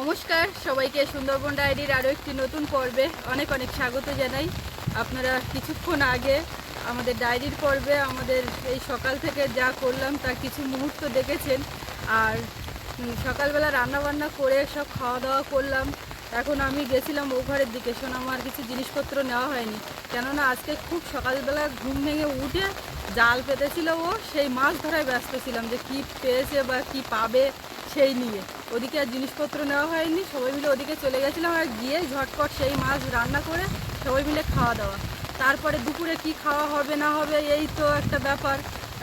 নমস্কার, সবাইকে সুন্দরবন ডায়েরির আরও একটি নতুন পর্বে অনেক অনেক স্বাগত জানাই। আপনারা কিছুক্ষণ আগে আমাদের ডায়েরির পর্বে আমাদের এই সকাল থেকে যা করলাম তার কিছু মুহূর্ত দেখেছেন। আর সকালবেলা রান্না বান্না করে সব খাওয়া দাওয়া করলাম। এখন আমি গেছিলাম ও ঘরের দিকে শোন আমার কিছু জিনিসপত্র নেওয়া হয়নি। কেননা আজকে খুব সকালবেলা ঘুম ভেঙে উঠে জাল পেতেছিল ও, সেই মাছ ধরায় ব্যস্ত ছিলাম যে কি পেয়েছে বা কি পাবে। সেই নিয়ে। ওদিকে আর জিনিসপত্র নেওয়া হয়নি সবাই মিলে ওদিকে চলে গেছিলাম আর গিয়ে ঝটপট সেই মাছ রান্না করে সবাই মিলে খাওয়া দাওয়া। তারপরে দুপুরে কি খাওয়া হবে না হবে এই তো একটা ব্যাপার।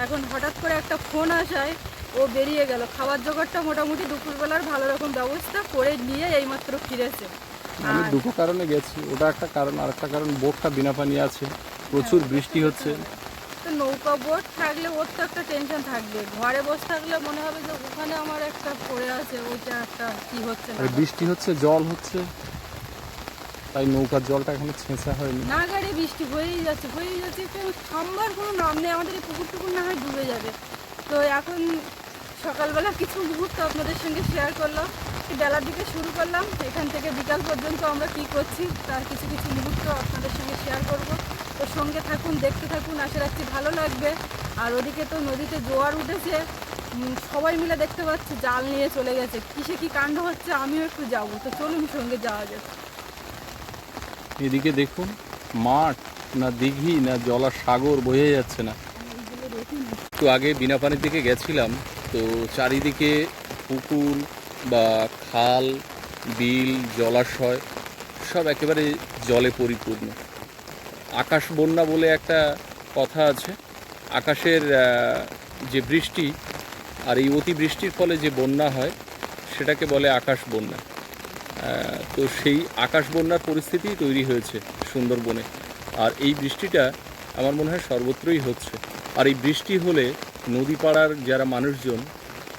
এখন হঠাৎ করে একটা ফোন আসায় ও বেরিয়ে গেল। খাবার জোগাড়টা মোটামুটি দুপুরবেলার ভালো রকম ব্যবস্থা করে নিয়ে এইমাত্র ফিরেছে। আমি দুটো কারণে গেছি। ওটা একটা কারণ আর একটা কারণ বোটটা বিনা পানি আছে। প্রচুর বৃষ্টি হচ্ছে। তো নৌকা বোট থাকলে ওর তো একটা টেনশন থাকবে। ঘরে বসে থাকলে মনে হবে যে ওখানে আমার একটা পড়ে আছে ওইটা একটা কি হচ্ছে না আর বৃষ্টি হচ্ছে জল হচ্ছে তাই নৌকার জলটা এখনও ছেঁচা হয়নি। না গাড়ি বৃষ্টি হয়েই যাচ্ছে হয়েই যাচ্ছে কেউ থামবার কোনো নাম নেই আমাদের এই পুকুর টুকুর না হয় ডুবে যাবে। তো এখন সকালবেলা কিছু মুহূর্ত আপনাদের সঙ্গে শেয়ার করলাম বেলার দিকে শুরু করলাম এখান থেকে বিকাল পর্যন্ত আমরা কি করছি তার কিছু কিছু মুহূর্ত আপনাদের সঙ্গে শেয়ার করব। তো সঙ্গে থাকুন, দেখতে থাকুন, আশা রাখছি ভালো লাগবে। আর ওদিকে তো নদীতে জোয়ার উঠেছে। সবাই মিলে দেখতে পাচ্ছি, জাল নিয়ে চলে গেছে। কিসে কি কাণ্ড হচ্ছে আমিও একটু যাব। তো চলুন সঙ্গে যাওয়া যাক। এদিকে দেখুন, মাঠ না দিঘি না জলা সাগর বয়ে যাচ্ছে না। একটু আগে বিনা পানির দিকে গেছিলাম, তো চারিদিকে পুকুর বা খাল, বিল, জলাশয় সব একেবারে জলে পরিপূর্ণ। আকাশ বন্যা বলে একটা কথা আছে। আকাশের যে বৃষ্টি আর এই অতিবৃষ্টির ফলে যে বন্যা হয়, সেটাকে বলে আকাশ বন্যা। তো সেই আকাশ বন্যার পরিস্থিতি তৈরি হয়েছে সুন্দরবনে। আর এই বৃষ্টিটা আমার মনে হয় সর্বত্রই হচ্ছে। আর এই বৃষ্টি হলে নদী পাড়ার যারা মানুষজন,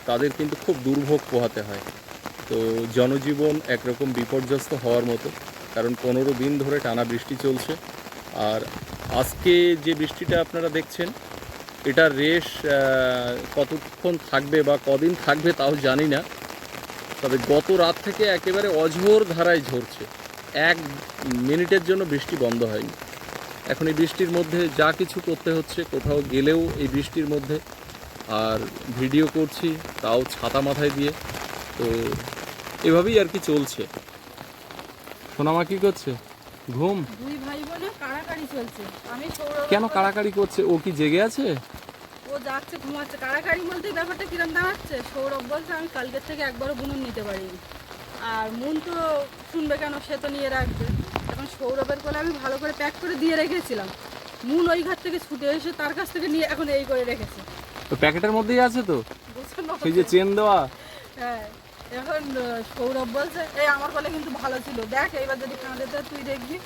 তাদের কিন্তু খুব দুর্ভোগ পোহাতে হয়। তো জনজীবন একরকম বিপর্যস্ত হওয়ার মতো, কারণ পনেরো দিন ধরে টানা বৃষ্টি চলছে। আর আজকে যে বৃষ্টিটা আপনারা দেখছেন এটার রেশ কতক্ষণ থাকবে বা কদিন থাকবে তাও জানি না, তবে গত রাত থেকে একেবারে অঝোর ধারায় ঝরছে। এক মিনিটের জন্য বৃষ্টি বন্ধ হয়নি। এখন এই বৃষ্টির মধ্যে যা কিছু করতে হচ্ছে, কোথাও গেলেও এই বৃষ্টির মধ্যে। আর ভিডিও করছি, তাও ছাতা মাথায় দিয়ে। তো এভাবেই আর কি চলছে। সোনামা, কি করছে? ঘুম? কাড়াকাড়ি চলছে। আমি সৌরভ কেন কাড়াকাড়ি করছে? ও কি জেগে আছে? ও যাচ্ছে ঘুমাচ্ছে। কাড়াকাড়ি বলতে ব্যাপারটা কিরম দাঁড়াচ্ছে? সৌরভ বলছে আমি কালকের থেকে একবারও বুনুন নিতে পারিনি। আর মন তো শুনবে কেন? সে তো নিয়ে রাখবে। এখন সৌরভের কোলে আমি ভালো করে প্যাক করে দিয়ে রেখেছিলাম। মুন ওই ঘর থেকে ছুটে এসে তার কাছ থেকে নিয়ে এখন এই করে রেখেছে। তো প্যাকেটের মধ্যেই আছে তো? সেই যে চেন দেওয়া। হ্যাঁ এখন সৌরভ বলছে এই আমার কোলে কিন্তু ভালো ছিল। দেখ এইবার যদি কাঁদে তুই দেখবি।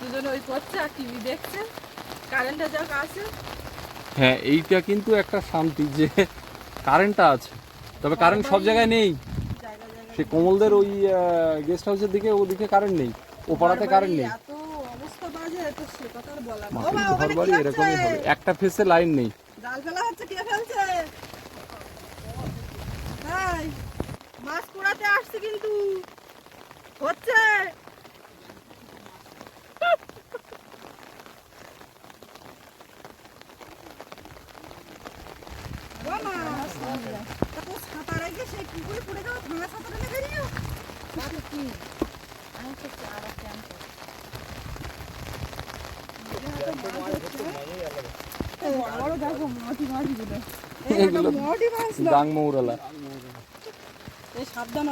দুজনে ওই করছে আর টিভি দেখছে কারেন্টে যাক আছে। হ্যাঁ এইটা কিন্তু একটা শান্তি যে কারেন্টটা আছে। তবে কারেন্ট সব জায়গায় নেই। সে কমলদের ওই গেস্ট হাউসের দিকে ওদিকে কারেন্ট নেই। ও পাড়াতে কারেন্ট নেই। ঘর বাড়ি এরকমই হবে। একটা ফেসে লাইন নেই। জাল ফেলা হচ্ছে কে ফেলছে? মাছ কুড়াতে আসছে কিন্তু। হচ্ছে ও মা, তা তো ছাতা সেই পুকুরে পড়ে যাওয়া ভাঙা ছাতাটা রেখে দিও। কি? আমি তো আর একটা আনতে বড় দেখো মাটি মাটিগুলো এগুলো মাটি মাছ না ডাং মৌরালা। এই সাবধান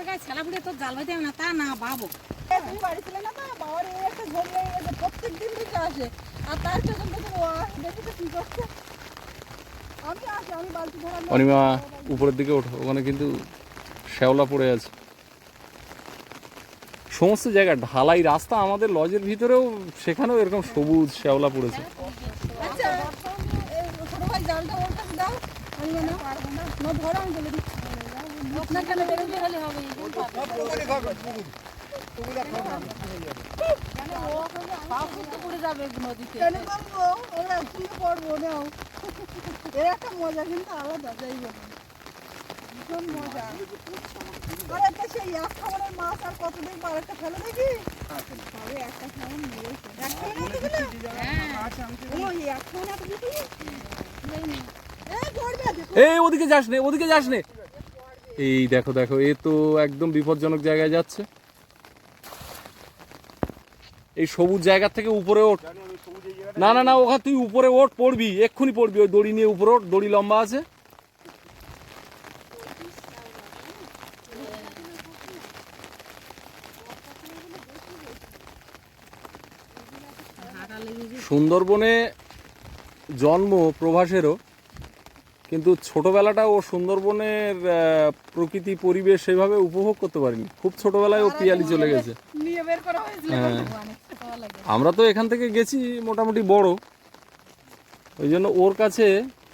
গায়ে ছেলা জাল বাইতে না তা না বাবু তুমি বাড়ি ছিলে না তো? বাবার এই একটা ঝোল লেগে গেছে প্রত্যেক দিন থেকে আসে। আর তার পেছন পেছন ও দেখি তো কি করছে আমি আসি আমি বালতি ধরা নিয়ে- অনিমা উপরের দিকে ওঠো। ওখানে কিন্তু শ্যাওলা পড়ে আছে। সমস্ত জায়গা ঢালাই রাস্তা আমাদের লজের ভিতরেও সেখানেও এরকম সবুজ শ্যাওলা পড়েছে। আচ্ছা না না না পড়ে যাবে নদীতে? করব? নাও। এর একটা মজা কিন্তু আলাদা যাই ভীষণ মজা। আর একটা সেই এক খাবারের মাছ আর কতদিন পর একটা ফেলে দেখি? তবে একটা খাবার এই ওদিকে যাস নে, ওদিকে যাস নে। এই দেখো দেখো, এ তো একদম বিপজ্জনক জায়গায় যাচ্ছে। এই সবুজ জায়গা থেকে উপরে ওঠ। না না না ওখানে তুই উপরে ওঠ পড়বি এক্ষুনি পড়বি ওই দড়ি নিয়ে উপরে ওঠ দড়ি লম্বা আছে। সুন্দরবনে জন্ম প্রভাসেরও কিন্তু ছোটবেলাটা ও সুন্দরবনের প্রকৃতি পরিবেশ সেভাবে উপভোগ করতে পারিনি। খুব ছোটবেলায় ও পিয়ালি চলে গেছে। নিয়ে বের করা হয়েছিল হ্যাঁ। আমরা তো এখান থেকে গেছি মোটামুটি বড়। ওই জন্য ওর কাছে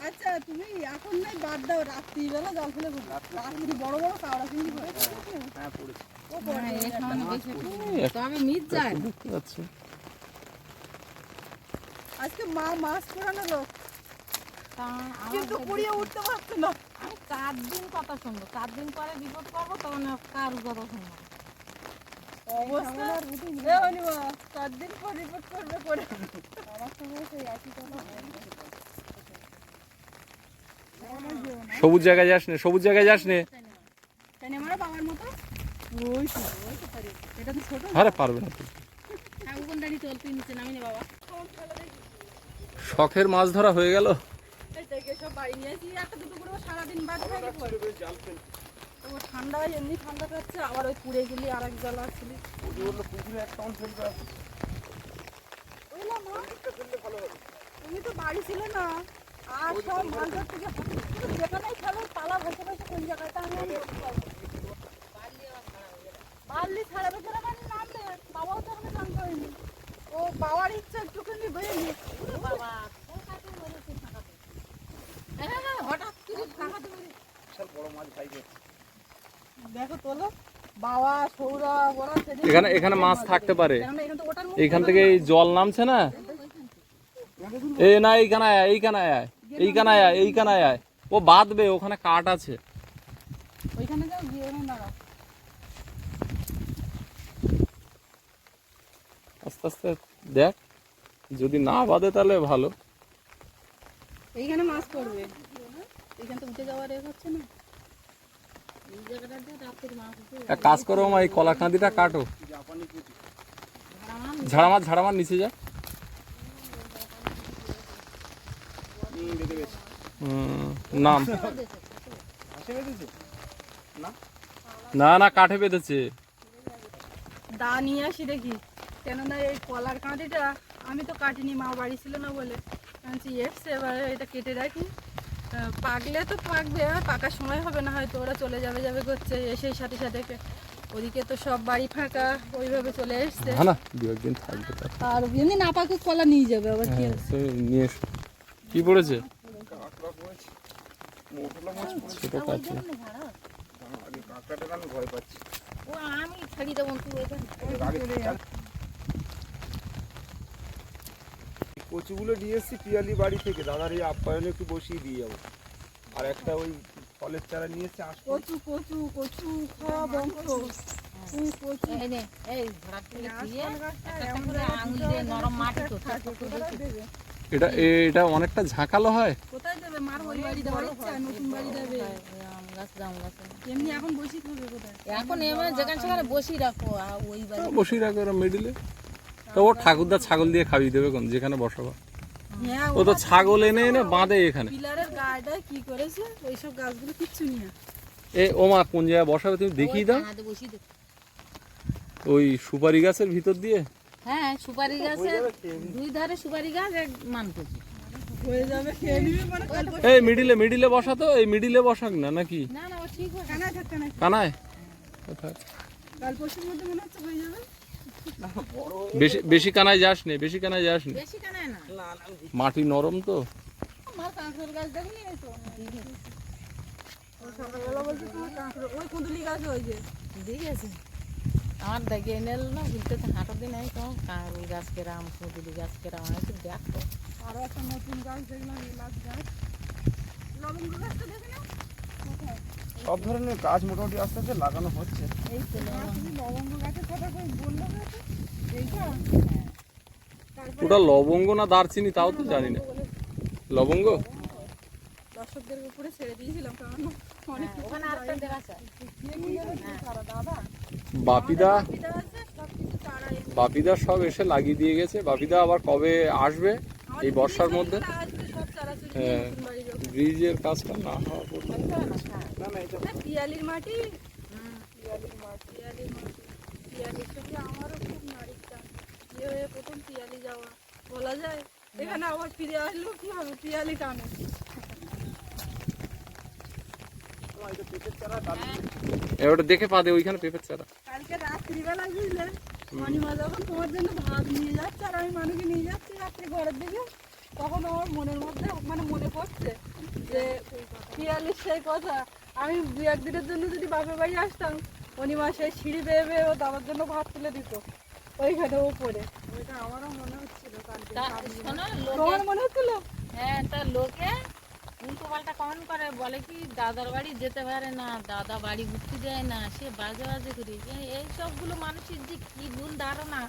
আচ্ছা তুমি এখন নাই বাদ দাও রাত্রিবেলা জল ফেলে রাত্রি বড় বড় কাওড়া চিংড়ি পড়ে ও পড়ে তবে মিট যায়। দেখতে আজকে মা মাছ পোড়ানো লোক কিন্তু উঠতে পারছে না। আমি চার দিন কথা শুনব। চার দিন পরে বিপদ করব তখন কার কথা শুনব অবস্থা? পর রিপোর্ট করবে করে কথা সবুজ জায়গায় যাস নে সবুজ জায়গায় যাস নে। আরে পারবে বাবা। শখের মাছ ধরা হয়ে গেল। সারাদিন বাদ তো ঠান্ডা এমনি ঠান্ডা পাচ্ছে আবার ওই পুড়ে গেলি আর এক জল আসছিলি ওইলা মা, তুমি তো বাড়ি ছিল না আর সব মালদার থেকে যেখানেই খেলো পালা ভেসে ভেসে জায়গাটা আমি। বার্লি ছাড়া বেচারা মানে নামবে বাবাও তো এখনও জানতে হয়নি ও বাবার ইচ্ছা একটুখানি বেরিয়ে বাবা হ্যাঁ হঠাৎ করে টাকাতে দেখো তোলো বাবা সৌরা ওরা এখানে এখানে মাছ থাকতে পারে। এখানে থেকে এই জল নামছে না? এ না এইখানে আয় এইখানে আয় এইখানে আয় এইখানে আয় ও বাঁধবে ওখানে কাঠ আছে। ওইখানে যাও গিয়ে দাঁড়াও। আস্তে আস্তে দেখ যদি না বাঁধে তাহলে ভালো। এইখানে মাছ পড়বে। এইখানে তো উঠে যাওয়ার এ হচ্ছে না এই জায়গাটাতে রাত্রির মাছ উঠে এক কাজ করো মা, এই কলা কাঁদিটা কাটো। ঝাড়া মাছ ঝাড়া মাছ নিচে যা। নাম। না না, কাঠে বেঁধেছে। দা নিয়ে আসি দেখি। কেননা এই কলার কাঁটিটা আমি তো কাটিনি, মা বাড়ি ছিল না বলে। এসছে, এবার এটা কেটে রাখি। পাকলে তো পাকবে আর পাকার সময় হবে না হয়তো ওরা চলে যাবে যাবে করছে এসে সাথে সাথে ওদিকে তো সব বাড়ি ফাঁকা ওইভাবে চলে এসছে। না দু একদিন থাকবে আর এমনি না পাকুক কলা নিয়ে যাবে আবার কি হ্যাঁ, সে নিয়ে এসো। কি পড়েছে? ছোট কাছে ও আমি ছাড়ি দেবো তুই ওইখানে কচুগুলো নিয়ে এসেছি পিয়ালি বাড়ি থেকে। দাদার এই আপ্যায়নে একটু বসিয়ে দিয়ে যাব। আর একটা ওই ফলের চারা নিয়ে এসেছি আসব কচু। কচু কচু খাওয়া এই দিয়ে আঙুল দিয়ে নরম মাটি তো? এটা এটা অনেকটা ঝাঁকালো হয়? কোথায় দেবে? মার ওই বাড়ি দেওয়ার ইচ্ছা নতুন বাড়ি আম গাছ জাম গাছ। এমনি এখন বসি থাকবে কোথায়? এখন এমন যেখানে সেখানে বসি রাখো ওই বাড়ি বসিয়ে রাখো ওরা মিডিলে তো ও ঠাকুরদা ছাগল দিয়ে খাইয়ে দেবে কোন যেখানে বসাবো। হ্যাঁ ও তো ছাগল এনে এনে বাঁধে এখানে। পিলারের গায়েটা কি করেছে? ওইসব গাছগুলো কিচ্ছু নিয়ে এ ও মা কোন জায়গায় বসাবে তুমি দেখিয়ে দাও। ওই সুপারি গাছের ভিতর দিয়ে? হ্যাঁ সুপারি গাছের দুই ধারে সুপারি গাছ এক মান করছি। হয়ে যাবে খেয়ে নিবি মানে কাল এই মিডিলে মিডিলে বসা তো এই মিডিলে বসাক না নাকি? না না ও ঠিক কানায় থাক কানায় কানায়? কোথায়? কাল পরশুর মধ্যে মনে হচ্ছে হয়ে যাবে। বেশি বেশি কানায় যাস নে বেশি কানায় যাস নে। বেশি কানায় না। মাটি নরম তো। আমার দেখে এনে না ঘুরতে হাঁটা দিন তো। কাঁকড়ি গাছ কেরাম কুদুলি গাছ কেরাম আমি তো দেখো আরও একটা নতুন গাছ দেখলাম এলাচ গাছ। লবঙ্গ গাছটা দেখে না কোথায়? সব ধরনের গাছ মোটামুটি আস্তে আস্তে লাগানো হচ্ছে। এই তো লবঙ্গ গাছের কথা কই বলল এইটা ওটা লবঙ্গ না দারচিনি তাও তো জানি না। লবঙ্গ? দর্শকদের উপরে ছেড়ে দিয়েছিলাম কারণ অনেক হ্যাঁ, ওখানে আরেকটা দেখা বাপিদা? বাপিদা সব এসে লাগিয়ে দিয়ে গেছে। বাপিদা আবার কবে আসবে? এই বর্ষার মধ্যে হয়ে হ্যাঁ। ব্রিজের কাজটা না হওয়া পর্যন্ত। পিয়ালির মাটি? পিয়ালির মাটি। পিয়ালির মাটি। পিয়ালির সঙ্গে আমারও খুব টান বিয়ে হয়ে প্রথম পিয়ালি যাওয়া। বলা যায় এখানে আবার ফিরে আসলেও কি হবে পিয়ালি টানে। তোমার এটা পেঁপের চারা ডাল- এবারে দেখে পা দে ওইখানে পেঁপের চারা। কালকে রাত্রিবেলা বুঝলে অনিমা যখন তোমার জন্য ভাত নিয়ে যাচ্ছে আর আমি মানুষকে নিয়ে যাচ্ছি রাত্রি ঘরের দিকে তখন আমার মনের মধ্যে মানে মনে পড়ছে যে পিয়ালির সেই কথা। আমি দু একদিনের জন্য যদি বাপের বাড়ি আসতাম অনিমা সেই সিঁড়ি বেয়ে বেয়ে ও আমার জন্য ভাত তুলে দিত ওইখানে উপরে ওইটা আমারও মনে হচ্ছিল তোমার মনে হচ্ছিল? হ্যাঁ তা লোকে উল্টো পাল্টা কমেন্ট করে বলে কি দাদার বাড়ি যেতে পারে না দাদা বাড়ি ঘুরতে যায় না সে বাজে বাজে করি এই সবগুলো মানুষের যে কি ভুল ধারণা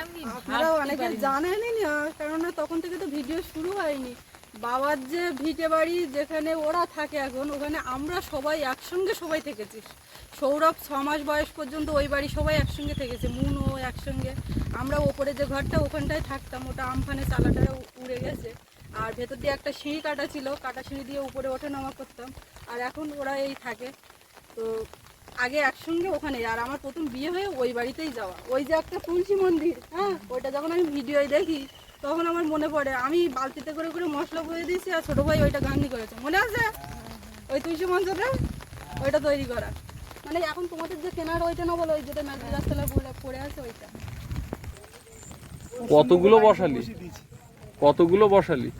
আমি আপনারা অনেকে পারি না। কেননা তখন থেকে তো ভিডিও শুরু হয়নি। বাবার যে ভিটে বাড়ি যেখানে ওরা থাকে এখন ওখানে আমরা সবাই একসঙ্গে সবাই থেকেছি। সৌরভ ছ মাস বয়স পর্যন্ত ওই বাড়ি সবাই একসঙ্গে থেকেছে মুন ও একসঙ্গে। আমরা ওপরে যে ঘরটা ওখানটায় থাকতাম ওটা আমফানে চালাটা উড়ে গেছে। আর ভেতর দিয়ে একটা সিঁড়ি কাটা ছিল, কাটা সিঁড়ি দিয়ে উপরে ওঠে নামা করতাম। আর এখন ওরা এই থাকে। তো আগে একসঙ্গে ওখানে, আর আমার প্রথম বিয়ে হয়ে ওই বাড়িতেই যাওয়া। ওই যে একটা তুলসী মন্দির হ্যাঁ? ওইটা যখন আমি ভিডিওয় দেখি, তখন আমার মনে পড়ে, আমি বালতিতে করে করে মশলা বয়ে দিয়েছি, আর ছোটো ভাই ওইটা গান্ধি করেছে। মনে আছে? ওই তুলসী মঞ্চটা? ওইটা তৈরি করা। মানে এখন তোমাদের যে কেনার ওইটা না বলো, ওই যেটা ম্যাগি রাস্তায় পড়ে আছে ওইটা। কতগুলো বসালি। কতগুলো বসালি?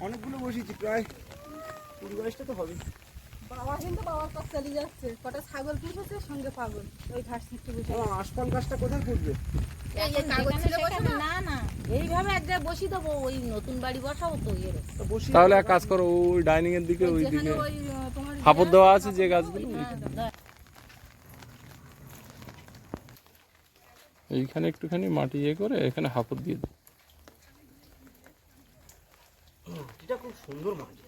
অনেকগুলো বসিয়েছি প্রায় কুড়ি বাইশটা তো হবে। বাবা কিন্তু বাবার কাছে চালিয়ে যাচ্ছে। কটা ছাগল পুষেছে সঙ্গে পাগল। ওই ঘাস নিতে বসে আশপাল গাছটা কোথায় ফুটবে এই যে কাগজ যেখানে ছিলে বসে সেখানে? না? না না। এইভাবে এক জায়গায় বসিয়ে দেবো ওই নতুন বাড়ি বসাবো তো এর তো বসিয়ে তাহলে এক কাজ করো ওই ডাইনিং এর দিকে ওই দিকে ওই আহ, তোমার হাপড় দেওয়া আছে যে গাছগুলো হ্যাঁ, এইখানে একটুখানি মাটি ইয়ে করে এখানে হাপড় দিয়ে দিই এটা খুব সুন্দর মাটি।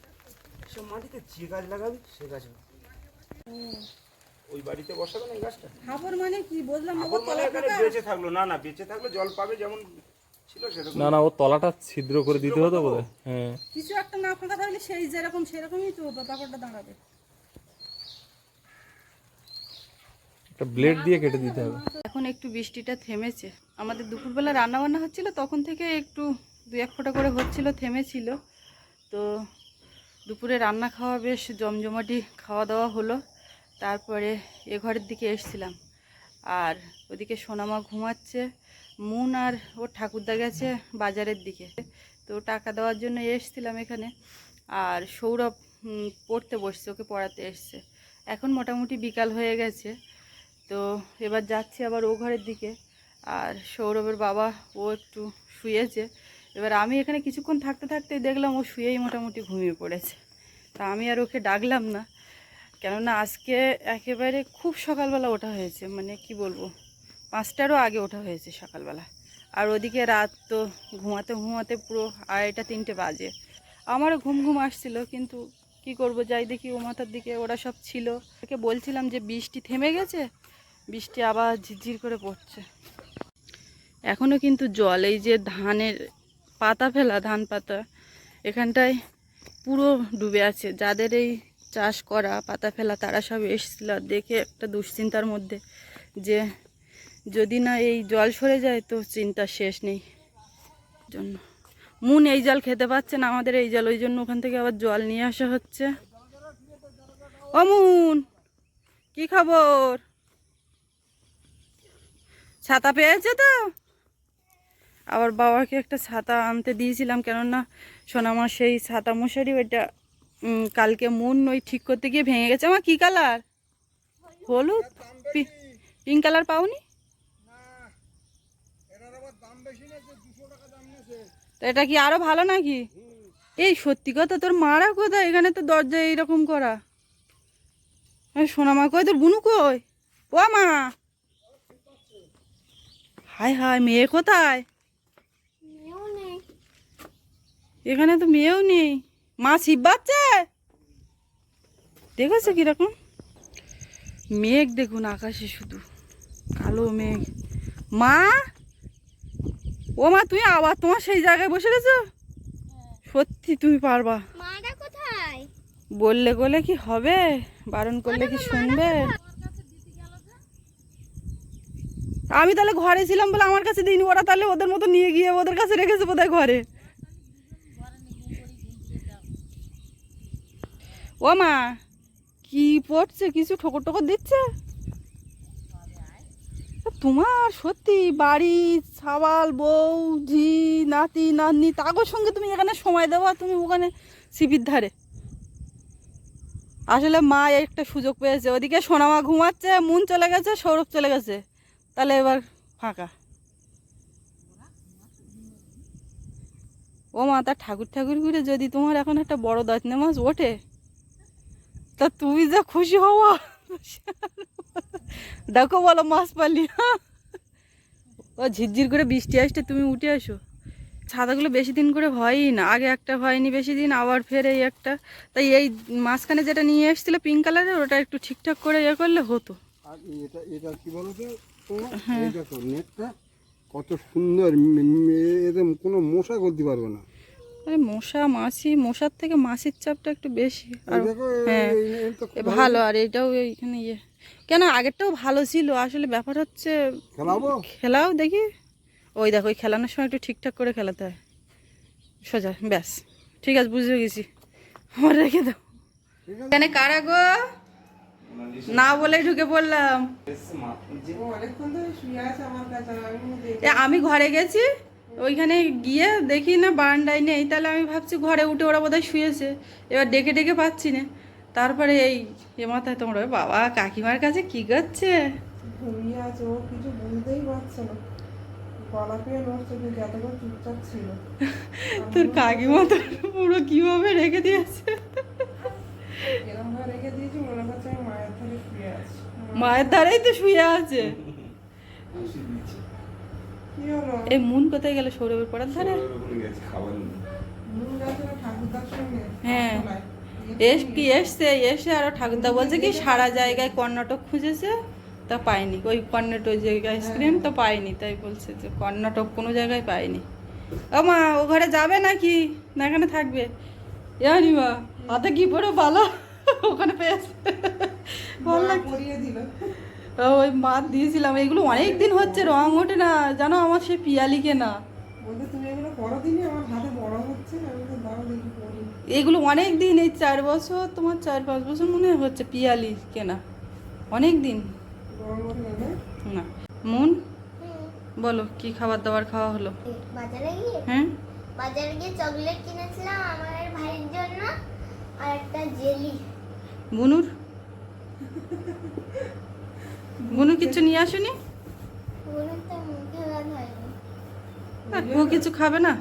সে মাটিতে যে গাছ লাগাবি সে গাছ ওই বাড়িতে বসাবে না এই গাছটা? হাপড় মানে কি? বুঝলাম আবার মানে এখানে বেঁচে থাকল। না না বেঁচে থাকল জল পাবে যেমন ছিল সেরকম। না না ও তলাটা ছিদ্র করে দিতে হতো বোধ হ্যাঁ। কিছু একটা না ফাঁকা থাকলে সেই যেরকম সেরকমই তো ব্যাপারটা দাঁড়াবে। একটা ব্লেড দিয়ে কেটে দিতে হবে। এখন একটু বৃষ্টিটা থেমেছে। আমাদের দুপুরবেলা রান্না বান্না হচ্ছিল তখন থেকে একটু দু এক ফোঁটা করে হচ্ছিল থেমেছিল। তো দুপুরে রান্না খাওয়া বেশ জমজমাটি খাওয়া দাওয়া হলো। তারপরে এ ঘরের দিকে এসছিলাম। আর ওদিকে সোনামা ঘুমাচ্ছে, মুন আর ওর ঠাকুরদা গেছে বাজারের দিকে। তো টাকা দেওয়ার জন্য এসছিলাম এখানে। আর সৌরভ পড়তে বসছে, ওকে পড়াতে এসছে। এখন মোটামুটি বিকাল হয়ে গেছে। তো এবার যাচ্ছি আবার ও ঘরের দিকে। আর সৌরভের বাবা, ও একটু শুয়েছে। এবার আমি এখানে কিছুক্ষণ থাকতে থাকতে দেখলাম ও শুয়েই মোটামুটি ঘুমিয়ে পড়েছে। তা আমি আর ওকে ডাকলাম না, কেননা আজকে একেবারে খুব সকালবেলা ওঠা হয়েছে মানে কি বলব, পাঁচটারও আগে ওঠা হয়েছে সকালবেলা। আর ওদিকে রাত তো ঘুমাতে ঘুমাতে পুরো আড়াইটা তিনটে বাজে। আমারও ঘুম ঘুম আসছিল, কিন্তু কি করব, যাই দেখি ও মাথার দিকে ওরা সব ছিল। ওকে বলছিলাম যে বৃষ্টি থেমে গেছে, বৃষ্টি আবার ঝিরঝির করে পড়ছে। এখনও কিন্তু জল, এই যে ধানের পাতা ফেলা ধান পাতা, এখানটায় পুরো ডুবে আছে। যাদের এই চাষ করা, পাতা ফেলা, তারা সব এসেছিল দেখে একটা দুশ্চিন্তার মধ্যে যে যদি না এই জল সরে যায় তো চিন্তা শেষ নেই জন্য। মুন এই জল খেতে পাচ্ছে না, আমাদের এই জল, ওই জন্য ওখান থেকে আবার জল নিয়ে আসা হচ্ছে। ও মুন, কি খবর? ছাতা পেয়েছে তো? আবার বাবাকে একটা ছাতা আনতে দিয়েছিলাম, কেননা সোনামার সেই ছাতা মশারি ওইটা কালকে মন ওই ঠিক করতে গিয়ে ভেঙে গেছে। আমার কি কালার? হলুদ? পিঙ্ক কালার পাওনি? এটা কি আরও ভালো নাকি? এই সত্যি কথা, তোর মারা কোথায়? এখানে তো দরজা এইরকম করা। এই সোনা মা কই? তোর বুনু কই? ও মা! হায় হায়, মেয়ে কোথায়? এখানে তো মেয়েও নেই। মা শিব বাচ্চা? দেখেছ কীরকম? মেঘ দেখুন আকাশে শুধু কালো মেঘ। মা? ও মা তুমি আবার তোমার সেই জায়গায় বসে গেছো? সত্যি তুমি পারবা। বললে বলে কি হবে? বারণ করলে কি শুনবে? আমি তাহলে ঘরে ছিলাম বলে আমার কাছে দিন ওরা তাহলে ওদের মতো নিয়ে গিয়ে ওদের কাছে রেখেছে বোধহয় ঘরে। ও মা, কি পড়ছে? কিছু ঠোকর টোকর দিচ্ছে? তোমার সত্যি বাড়ি সাবাল বউ, ঝি, নাতি, নাতনি, তাগোর সঙ্গে তুমি এখানে সময় দেওয়া তুমি ওখানে শিবির ধারে। আসলে মা একটা সুযোগ পেয়েছে। ওদিকে সোনামা ঘুমাচ্ছে, মুন চলে গেছে, সৌরভ চলে গেছে। তাহলে এবার ফাঁকা। ও মা তার ঠাকুর ঠাকুর করে যদি তোমার এখন একটা বড় দশনে মাছ ওঠে তা তুমি যা খুশি হওয়া দেখো বলো মাছ পালি। ও ঝিরঝির করে বৃষ্টি আসতে তুমি উঠে আসো ছাতাগুলো বেশি দিন করে হয়ই না আগে একটা হয়নি বেশি দিন আবার ফের এই একটা। তাই এই মাঝখানে যেটা নিয়ে এসেছিল পিঙ্ক কালারের ওটা একটু ঠিকঠাক করে ইয়ে করলে হতো। নেটটা কত সুন্দর কোনো মশা করতে পারবে না। আরে মশা মাছি মশার থেকে মাছির চাপটা একটু বেশি। আর হ্যাঁ ভালো। আর এটাও এইখানে ইয়ে। কেন আগেরটাও ভালো ছিল আসলে ব্যাপার হচ্ছে খেলাও দেখি। ওই দেখো ওই খেলানোর সময় একটু ঠিকঠাক করে খেলাতে হয়। সোজা ব্যাস। ঠিক আছে বুঝে গেছি। আমার রেখে দাও। এখানে কারা গো? না বলেই ঢুকে পড়লাম। এ, আমি ঘরে গেছি? ওইখানে গিয়ে দেখি না বারান্দায় নেই তাহলে আমি ভাবছি ঘরে উঠে ওরা বোধহয় শুয়েছে। এবার ডেকে ডেকে পাচ্ছি না। তারপরে এই এ মাথায় তোমরা বাবা কাকিমার কাছে কি করছে? ঘুমিয়ে আছে ও কিছু বুঝতেই পারছে না। তোর কাকিমা তো পুরো কীভাবে রেখে দিয়েছে? মায়ের শুয়ে আছি। মায়ের ধারেই তো শুয়ে আছে। এই মুন কোথায় গেল সৌরভের পড়ার ধারে? মুন হ্যাঁ। এস কি এসছে এসে আরও ঠাকুরদা বলছে কি সারা জায়গায় কর্ণাটক খুঁজেছে তা পাইনি ওই কর্ণাটক জায়গায় আইসক্রিম তো পাইনি তাই বলছে যে কর্ণাটক কোনো জায়গায় পাইনি ও মা ও ঘরে যাবে নাকি? না এখানে থাকবে। জানি মা হাতে কি পরে ভালো ওখানে পেয়েছে। ভালো লাগছে ওই মাছ দিয়েছিলাম এগুলো অনেক দিন হচ্ছে রং ওঠে না। জানো আমার সে পিয়ালি কেনা বলতে এগুলো আমার হচ্ছে আমি তো দাও দেখি পরি এগুলো অনেক দিন এই চার বছর তোমার চার পাঁচ বছর মনে হচ্ছে পিয়ালি কেনা অনেক দিন না? না? না বলো কি খাবার দাবার খাওয়া হলো? বাজারে গিয়ে? হ্যাঁ? বাজারে গিয়ে চকলেট কিনেছিলাম আমার ভাইয়ের জন্য আর একটা জেলি। বুনুর বুনু কিছু নিয়ে আসুনি? ও কিছু খাবে না?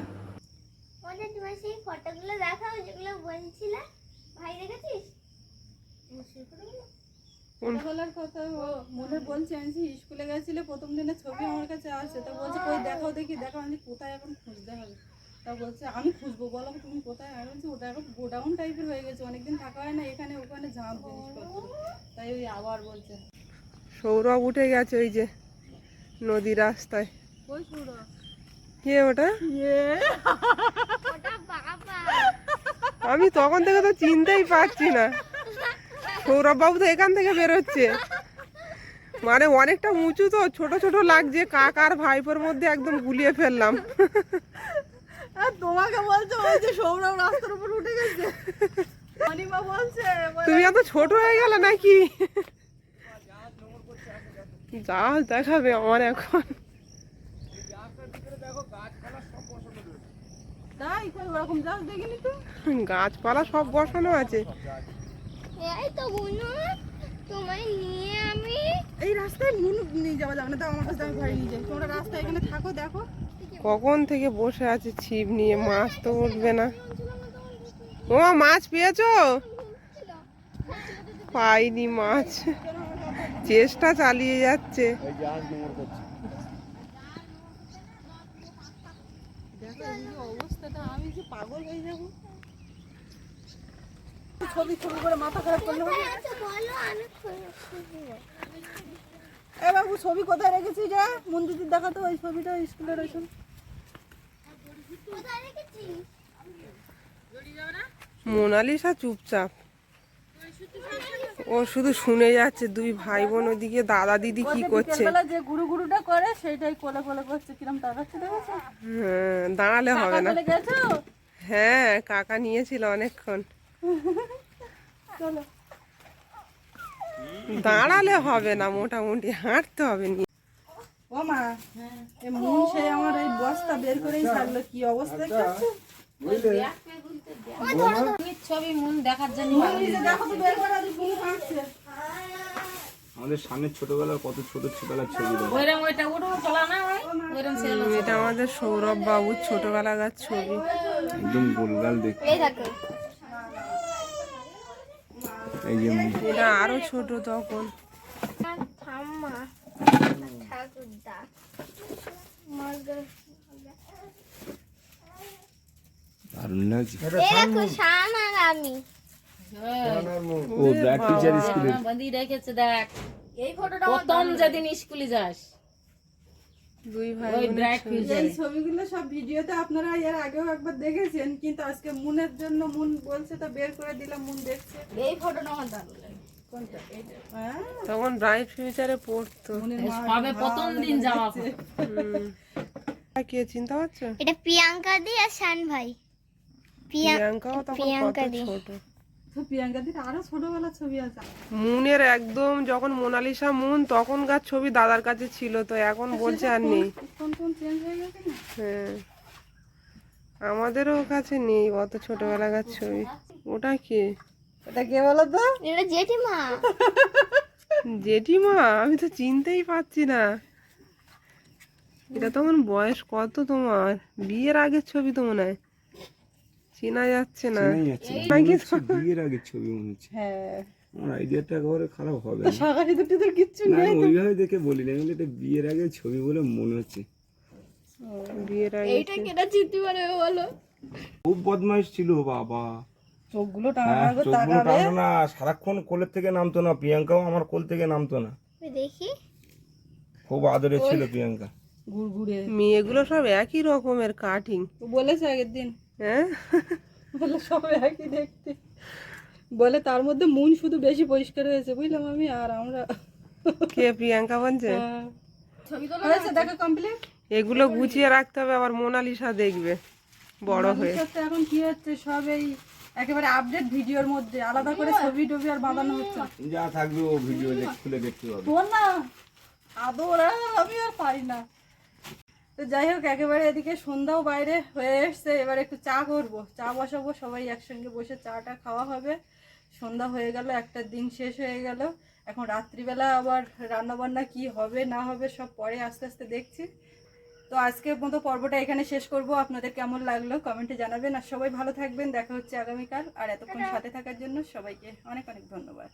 ওটা তোমার সেই ফটোগুলো দেখাও যেগুলো বলছিলে। ভাই দেখেছিস? মুসুর ছোটবেলার কথা মনে বলছে আমি যে স্কুলে গেছিলে প্রথম দিনের ছবি আমার কাছে আসছে। তা বলছে কই দেখাও দেখি দেখাও আমি কোথায় এখন খুঁজতে হবে? তা বলছে আমি খুঁজবো বলো তুমি কোথায়? আমি বলছি ওটা এখন গোডাউন টাইপের হয়ে গেছে অনেকদিন থাকা হয় না এখানে ওখানে ঝাঁপ জিনিসপত্র। তাই ওই আবার বলছে। সৌরভ উঠে গেছে ওই যে নদী রাস্তায়। কে ওটা? ওটা আমি তখন থেকে তো চিনতেই পারছি না। সৌরভ বাবু তো এখান থেকে বেরোচ্ছে। মানে অনেকটা উঁচু তো ছোট ছোট লাগছে কাকার ভাইপোর মধ্যে একদম গুলিয়ে ফেললাম। আর তোমাকে বলছে ওই যে সৌরভ রাস্তার উপর উঠে গেছে। তুমি এত ছোট হয়ে গেলে নাকি? জাহাজ দেখাবে আমার এখন। তাই কই ওরকম যাস দেখিনি তো? গাছপালা সব বসানো আছে। এই তো বুনু তোমায় নিয়ে আমি এই রাস্তায় মুনু নিয়ে যাওয়া যাবে না তাও আমার কাছে আমি ঘরে নিয়ে যাই। তোমরা রাস্তায় এখানে থাকো দেখো। কখন থেকে বসে আছে ছিপ নিয়ে মাছ তো উঠবে না। ও মাছ পেয়েছ? পাইনি মাছ। চেষ্টা চালিয়ে যাচ্ছে। ওই জাহাজ নোংর করছে অবস্থাটা আমি যে পাগল যাব ছবি ছবি করে মাথা খারাপ করলে এ বাবু ছবি কোথায় রেখেছি যা মন্দির দেখাতো ওই ছবিটা স্কুলের ওই ছবি। কোথায় মোনালিসা চুপচাপ। ও শুধু শুনে যাচ্ছে দুই ভাই বোন ওদিকে দাদা দিদি কি করছে? যে গুরু গুরুটা করে সেইটাই কোলে কোলে করছে কিরম দেখেছ হ্যাঁ দাঁড়ালে হবে না। হ্যাঁ কাকা নিয়েছিল অনেকক্ষণ। চলো। দাঁড়ালে হবে না মোটামুটি হাঁটতে হবে নি। ও মা মুন সে আমার এই বস্তা বের করেই ছাড়লো কি অবস্থা দেখছ ছবি দেখার জন্য দেখো তো বের করে আজ কাটছে আমাদের সামনে ছোটবেলার কত ছোট ছোটবেলার ছবি এটা আমাদের সৌরভ বাবুর ছোটবেলাকার ছবি। একদম গোলগাল দেখতে। এই যে এটা আরও ছোট তখন। ঠাম্মা ঠাকুরদা। দারুণ লাগছে আমি। ও ব্র্যাড টিচার স্কুলে রেখেছে দেখ। এই ফটোটা প্রথম যেদিন স্কুলে যাস। দুই ভাই এই ছবিগুলো সব ভিডিওতে আপনারা এর আগেও একবার দেখেছেন কিন্তু আজকে মুনের জন্য মুন বলছে তো বের করে দিলাম মুন দেখছে। এই ফটোটা আমার দারুণ লাগে। হ্যাঁ। তখন ব্রাইট ফিউচারে পড়তো। সবে প্রথম দিন যাওয়া কে চিন্তা পারছ এটা প্রিয়াঙ্কা দি আর শান ভাই। প্রিয়াঙ্কাও তখন কত। ছোট। আছে। মুনের একদম যখন মোনালিসা মুন তখনকার ছবি দাদার কাছে ছিল তো এখন বলছে আর নেই। কোন কোন চেঞ্জ হয়ে গেছে না? হ্যাঁ। আমাদেরও কাছে নেই অত ছোটবেলাকার ছবি। ওটা কি? এটা কে বলো তো? এটা জেঠিমা। জেঠিমা? আমি তো চিনতেই পারছি না। এটা তখন বয়স কত তোমার? বিয়ের আগের ছবি তো মনে হয়। চেনা যাচ্ছে না। যাচ্ছে বিয়ের আগের ছবি মনে হচ্ছে। হ্যাঁ। আমার আইডিয়াটা একেবারে খারাপ হবে না। সকালে দুটি তো কিচ্ছু না ওইভাবে দেখে বলি না। এটা বিয়ের আগে ছবি বলে মনে হচ্ছে। বিয়ের আগে এইটা কেটা চিনতে পারবে বলো? খুব বদমাইশ ছিল বাবা। চোখগুলো হ্যাঁ টানাবো চোখগুলো টানতো না। সারাক্ষণ কোলের থেকে নামতো না প্রিয়াঙ্কাও আমার কোল থেকে নামতো না। দেখি। খুব আদরে ছিল প্রিয়াঙ্কা। গুড়গুড়ে মেয়েগুলো সব একই রকমের কাটিং বলেছে আগের দিন। হ্যাঁ? বলে সব একই দেখতে। বলে তার মধ্যে মন শুধু বেশি পরিষ্কার হয়েছে বুঝলাম আমি আর আমরা কে প্রিয়াঙ্কা বলছে দেখো কমপ্লিট এগুলো গুছিয়ে রাখতে হবে আবার মোনালিসা দেখবে বড় হয়ে। এখন কি হচ্ছে সব এই একেবারে আপডেট ভিডিওর মধ্যে আলাদা করে ছবি টবি আর বাঁধানো হচ্ছে। যা থাকবে ও ভিডিও খুলে দেখতে তোর না আদর আর আমি আর পারি না। তো যাই হোক একেবারে এদিকে সন্ধ্যাও বাইরে হয়ে এসছে এবার একটু চা করব। চা বসাবো সবাই একসঙ্গে বসে চাটা খাওয়া হবে। সন্ধ্যা হয়ে গেল একটা দিন শেষ হয়ে গেল। এখন রাত্রিবেলা আবার রান্না বান্না কি হবে না হবে সব পরে আস্তে আস্তে দেখছি। তো আজকের মতো পর্বটা এখানে শেষ করব। আপনাদের কেমন লাগল কমেন্টে জানাবেন। আর সবাই ভালো থাকবেন দেখা হচ্ছে আগামীকাল। আর এতক্ষণ সাথে থাকার জন্য সবাইকে অনেক অনেক ধন্যবাদ।